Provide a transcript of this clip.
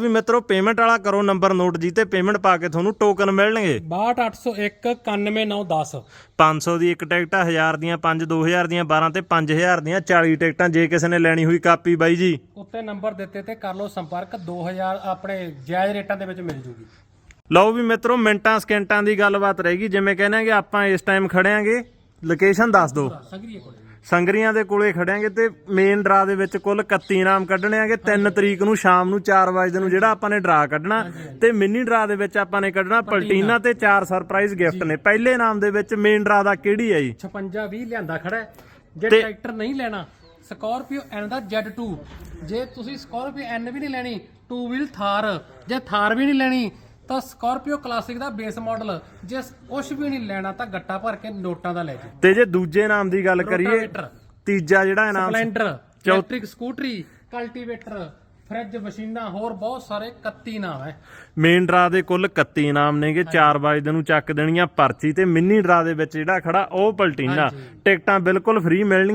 ਵੀ ਮਿੱਤਰੋ ਪੇਮੈਂਟ ਵਾਲਾ ਕਰੋ ਨੰਬਰ ਨੋਟ ਜੀ ਤੇ ਪੇਮੈਂਟ ਪਾ ਕੇ ਤੁਹਾਨੂੰ ਟੋਕਨ ਮਿਲਣਗੇ। 62801 91910 500 ਦੀ ਇੱਕ ਟਿਕਟ ਆ 1000 ਦੀਆਂ 5 2000 ਦੀਆਂ 12 ਤੇ 5000 ਦੀਆਂ 40 ਟਿਕਟਾਂ ਜੇ ਕਿਸੇ ਨੇ ਲੈਣੀ ਹੋਈ ਕਾਪੀ ਬਾਈ ਜੀ। ਉੱਤੇ ਨੰਬਰ ਦਿੱਤੇ ਤੇ ਕਰ ਲਓ ਸੰਪਰਕ 2000 ਆਪਣੇ ਜਾਇਜ਼ ਰੇਟਾਂ ਦੇ ਵਿੱਚ ਮਿਲ ਜੂਗੀ। ਲਓ ਵੀ ਮਿੱਤਰੋ ਮਿੰਟਾਂ ਸਕਿੰਟਾਂ ਦੀ ਗੱਲਬਾਤ ਰਹੇਗੀ ਜਿਵੇਂ ਕਹਿੰਦੇ ਕਿ ਆਪਾਂ ਇਸ ਟਾਈਮ ਖੜਿਆਂਗੇ ਲੋਕੇਸ਼ਨ ਦੱਸ ਦਿਓ। ਸੰਗਰੀਏ ਕੋਲੇ। ਸੰਗਰੀਆਂ ਦੇ ਕੋਲੇ ਖੜਿਆਂਗੇ ਤੇ ਮੇਨ ਡਰਾ ਦੇ ਵਿੱਚ ਕੁੱਲ 31 ਇਨਾਮ ਕੱਢਣੇ ਆਗੇ। 3 ਤਰੀਕ ਨੂੰ ਸ਼ਾਮ ਨੂੰ 4 ਵਜੇ ਨੂੰ ਜਿਹੜਾ ਆਪਾਂ ਨੇ ਡਰਾ ਕੱਢਣਾ ਤੇ ਮਿੰਨੀ ਡਰਾ ਦੇ ਵਿੱਚ ਆਪਾਂ ਨੇ ਕੱਢਣਾ ਪਲਟੀਨਾ ਤੇ 4 ਸਰਪ੍ਰਾਈਜ਼ ਗਿਫਟ ਨੇ। ਪਹਿਲੇ ਇਨਾਮ ਦੇ ਵਿੱਚ ਮੇਨ ਡਰਾ ਦਾ ਕਿਹੜੀ ਹੈ ਜੀ? 56 20 ਲਿਆਂਦਾ ਖੜਾ। ਜੇ ਟਰੈਕਟਰ ਨਹੀਂ ਲੈਣਾ ਸਕਾਰਪੀਓ ਐਨ ਦਾ Z2 ਜੇ ਤੁਸੀਂ ਸਕਾਰਪੀਓ ਐਨ ਵੀ ਨਹੀਂ ਲੈਣੀ 2 ਵੀਲ ਥਾਰ ਜੇ ਥਾਰ ਵੀ ਨਹੀਂ ਲੈਣੀ ਤਾਂ ਸਕਾਰਪੀਓ ਕਲਾਸਿਕ ਦਾ ਬੇਸ ਮਾਡਲ ਜੇ ਕੁਝ ਵੀ ਨਹੀਂ ਲੈਣਾ ਤਾਂ ਗੱਟਾ ਭਰ ਕੇ ਨੋਟਾਂ ਦਾ ਲੈ ਜੀ ਤੇ ਜੇ ਦੂਜੇ ਇਨਾਮ ਦੀ ਗੱਲ ਕਰੀਏ ਰੋਟਾਵੇਟਰ ਤੀਜਾ ਜਿਹੜਾ ਇਨਾਮ ਸਪਲੈਂਡਰ ਇਲੈਕਟ੍ਰਿਕ ਸਕੂਟਰੀ ਕਲਟੀਵੇਟਰ ਫ੍ਰਿਜ ਮਸ਼ੀਨਾਂ ਹੋਰ ਬਹੁਤ ਸਾਰੇ 31 ਨਾਮ ਹੈ। ਮੇਨ ਡਰਾ ਦੇ ਕੁੱਲ 31 ਇਨਾਮ ਨੇਗੇ 4 ਵਜੇ ਨੂੰ ਚੱਕ ਦੇਣੀਆਂ ਪਰਚੀ ਤੇ ਮਿੰਨੀ ਡਰਾ ਦੇ ਵਿੱਚ ਜਿਹੜਾ ਖੜਾ ਉਹ ਪਲਟੀਨਾ। ਟਿਕਟਾਂ ਬਿਲਕੁਲ ਫ੍ਰੀ ਮਿਲਣਗੀਆਂ